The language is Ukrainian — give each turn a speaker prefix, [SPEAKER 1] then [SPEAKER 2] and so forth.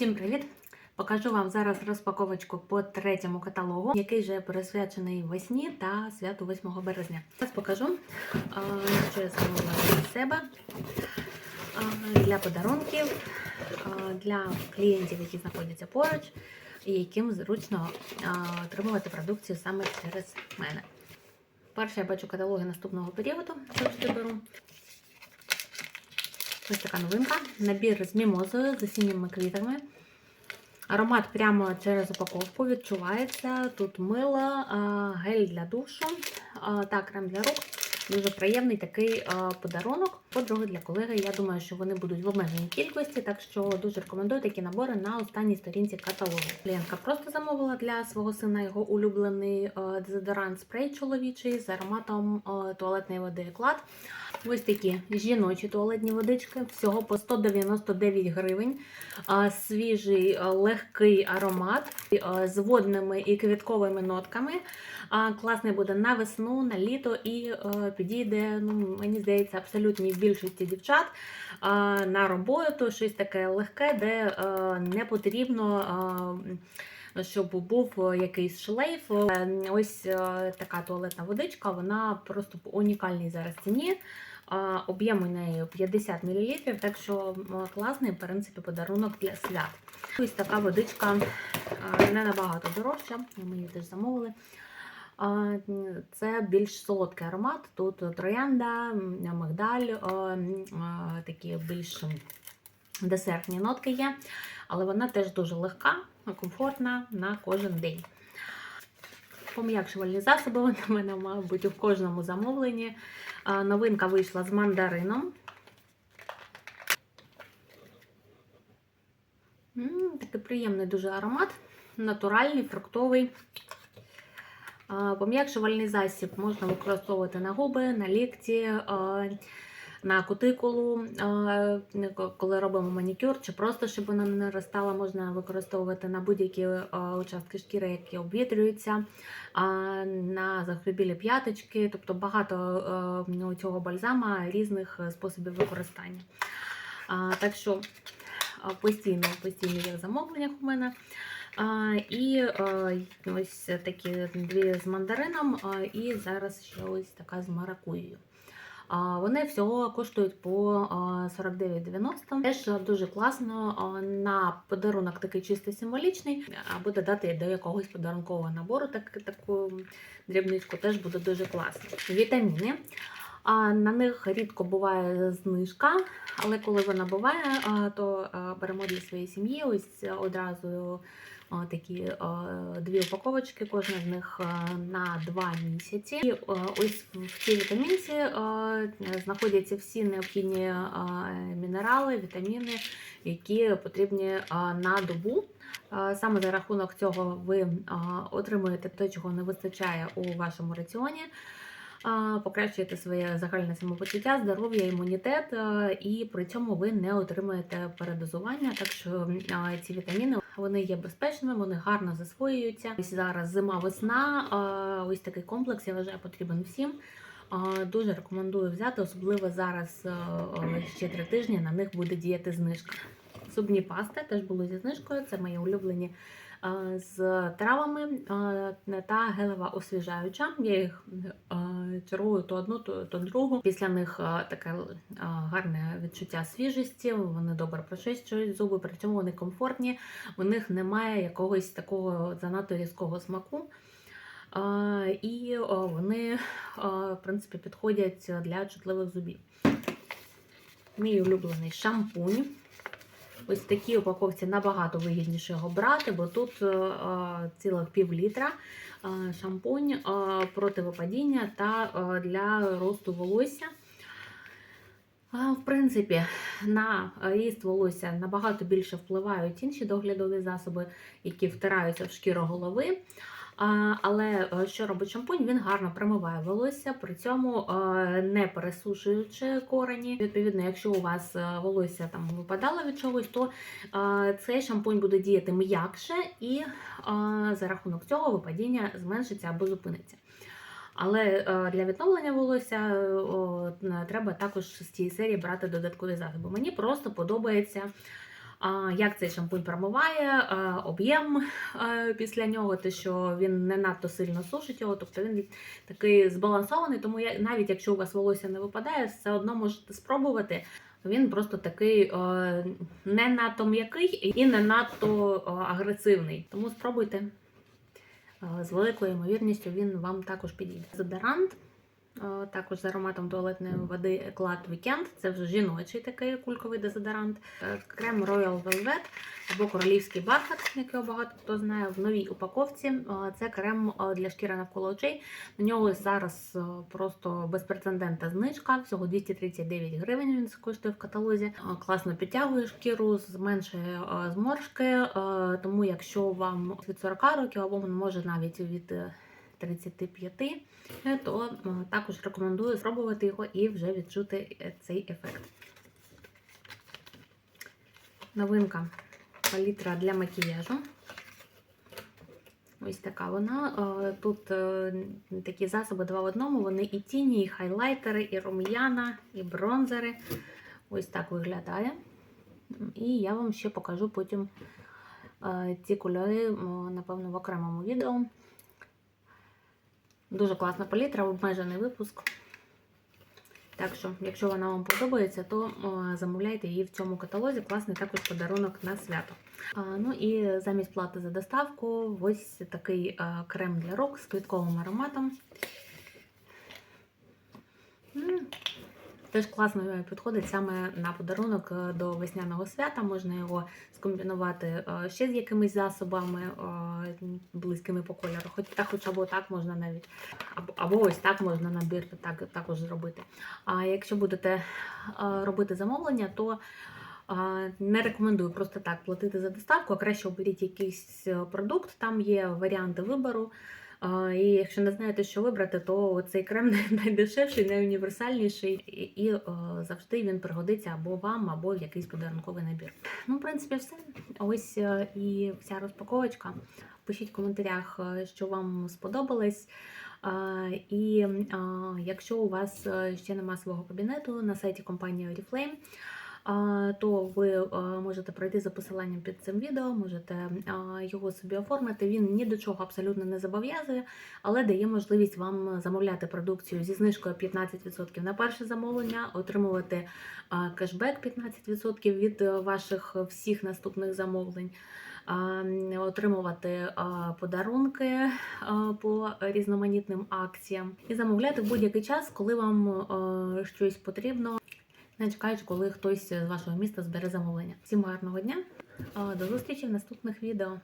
[SPEAKER 1] Всім привіт! Покажу вам зараз розпаковочку по третьому каталогу, який вже присвячений весні та святу 8 березня. Зараз покажу, що я замовила для себе для подарунків, для клієнтів, які знаходяться поруч, і яким зручно отримувати продукцію саме через мене. Перше я бачу каталоги наступного періоду, завжди беру. Ось така новинка. Набір з мімозою, з осінніми квітами. Аромат прямо через упаковку відчувається. Тут мило, гель для душу та крем для рук. Дуже приємний такий подарунок. По-друге, для колеги. Я думаю, що вони будуть в обмеженій кількості, так що дуже рекомендую такі набори на останній сторінці каталогу. Клієнтка просто замовила для свого сина його улюблений дезодорант спрей чоловічий з ароматом туалетної води Еклад. Ось такі жіночі туалетні водички, всього по 199 гривень. Свіжий легкий аромат з водними і квітковими нотками. Класний буде на весну, на літо і підійде, ну, мені здається, абсолютній більшості дівчат на роботу, щось таке легке, де не потрібно. щоб був якийсь шлейф. Е, Ось е, така туалетна водичка, вона просто по унікальній зараз ціні. Об'єм у неї 50 мл, так що класний, в принципі, подарунок для свят. Ось така водичка не набагато дорожча, ми її теж замовили. Це більш солодкий аромат. Тут троянда, мигдаль, м, а, такі більш десертні нотки є, але вона теж дуже легка, комфортна на кожен день. Пом'якшувальні засоби вони в мене, мабуть, у кожному замовленні. Новинка вийшла з мандарином. Такий приємний дуже аромат, натуральний, фруктовий. Пом'якшувальний засіб можна використовувати на губи, на лікті, на кутикулу, коли робимо манікюр, чи просто щоб вона не наростала, можна використовувати на будь-які участки шкіри, які обвітрюються, на загрубілі п'яточки, тобто багато цього бальзама різних способів використання. Так що постійно, постійно є в замовленнях у мене. І а, ось такі дві з мандарином, і зараз ще ось така з маракуєю. Вони всього коштують по а, 49,90. Теж дуже класно на подарунок такий чисто символічний, або додати до якогось подарункового набору так, таку дрібничку теж буде дуже класно. Вітаміни. А на них рідко буває знижка, але коли вона буває, то беремо для своєї сім'ї ось одразу такі дві упаковочки, кожна з них на 2 місяці. І ось в цій вітамінці знаходяться всі необхідні мінерали, вітаміни, які потрібні на добу. Саме за рахунок цього ви отримуєте те, чого не вистачає у вашому раціоні. Покращуєте своє загальне самопочуття, здоров'я, імунітет, і при цьому ви не отримуєте передозування. Так що ці вітаміни вони є безпечними, вони гарно засвоюються. Ось зараз зима-весна. Ось такий комплекс я вважаю потрібен всім. Дуже рекомендую взяти, особливо зараз а, а, ще три тижні на них буде діяти знижка. Зубні пасти теж були зі знижкою. Це мої улюблені з травами та гелева освіжаюча. Я їх чергую то одну, то, то другу. Після них таке гарне відчуття свіжості. Вони добре прочищують зуби, при цьому вони комфортні. У них немає якогось такого занадто різкого смаку. І вони в принципі підходять для чутливих зубів. Мій улюблений шампунь. Ось в такій упаковці набагато вигідніше його брати, бо тут е, цілих пів літра е, шампунь е, проти випадіння та е, для росту волосся. В принципі, на ріст волосся набагато більше впливають інші доглядові засоби, які втираються в шкіру голови. Але е, що робить шампунь? Він гарно промиває волосся, при цьому е, не пересушуючи корені. Відповідно, якщо у вас е, волосся там випадало від чогось, то цей шампунь буде діяти м'якше і за рахунок цього випадіння зменшиться або зупиниться. Але для відновлення волосся треба також з цієї серії брати додаткові засоби. Мені просто подобається як цей шампунь промиває, об'єм після нього, те, що він не надто сильно сушить його, тобто він такий збалансований, тому навіть якщо у вас волосся не випадає, все одно можете спробувати. Він просто такий е, не надто м'який і не надто е, агресивний. Тому спробуйте. Е, З великою ймовірністю він вам також підійде. Дезодорант, е, також з ароматом туалетної води Еклад Weekend. Це вже жіночий такий кульковий дезодорант. Е, Крем Royal Velvet або королівський бархат, який багато хто знає, в новій упаковці. Е, Це крем е, для шкіри навколо очей. На нього зараз е, просто безпрецедентна знижка. Всього 239 гривень він коштує в каталозі. Е, Класно підтягує шкіру, зменшує е, зморшки. е, Тому якщо вам від 40 років або може навіть від е, 35, е, то е, також рекомендую спробувати його і вже відчути е, цей ефект. Новинка палітра для макіяжу. Ось така вона. Тут такі засоби два в одному. Вони і тіні, і хайлайтери, і рум'яна, і бронзери. Ось так виглядає. І я вам ще покажу потім ці кольори, напевно, в окремому відео. Дуже класна палітра, обмежений випуск. Так що, якщо вона вам подобається, то замовляйте її в цьому каталозі. Класний також подарунок на свято. Ну і замість плати за доставку, ось такий крем для рук з квітковим ароматом. Теж класно е, підходить саме на подарунок е, до весняного свята. Можна його скомбінувати е, ще з якимись засобами близькими по кольору. Хоч так, хоча б так можна навіть. Або, або ось так можна набір так, також зробити. А якщо будете робити замовлення, то не рекомендую просто так платити за доставку, а краще оберіть якийсь продукт, там є варіанти вибору. І якщо не знаєте, що вибрати, то цей крем найдешевший, найуніверсальніший, і, завжди він пригодиться або вам, або в якийсь подарунковий набір. Ну, в принципі, все. Ось е, і вся розпаковочка. Пишіть в коментарях, е, що вам сподобалось. І якщо у вас е, ще нема свого кабінету на сайті компанії Oriflame, то ви можете пройти за посиланням під цим відео, можете його собі оформити. Він ні до чого абсолютно не зобов'язує, але дає можливість вам замовляти продукцію зі знижкою 15% на перше замовлення, отримувати кешбек 15% від е, ваших всіх наступних замовлень. Отримувати подарунки по різноманітним акціям і замовляти в будь-який час, коли вам щось потрібно, не чекаючи, коли хтось з вашого міста збере замовлення. Всім гарного дня! До зустрічі в наступних відео.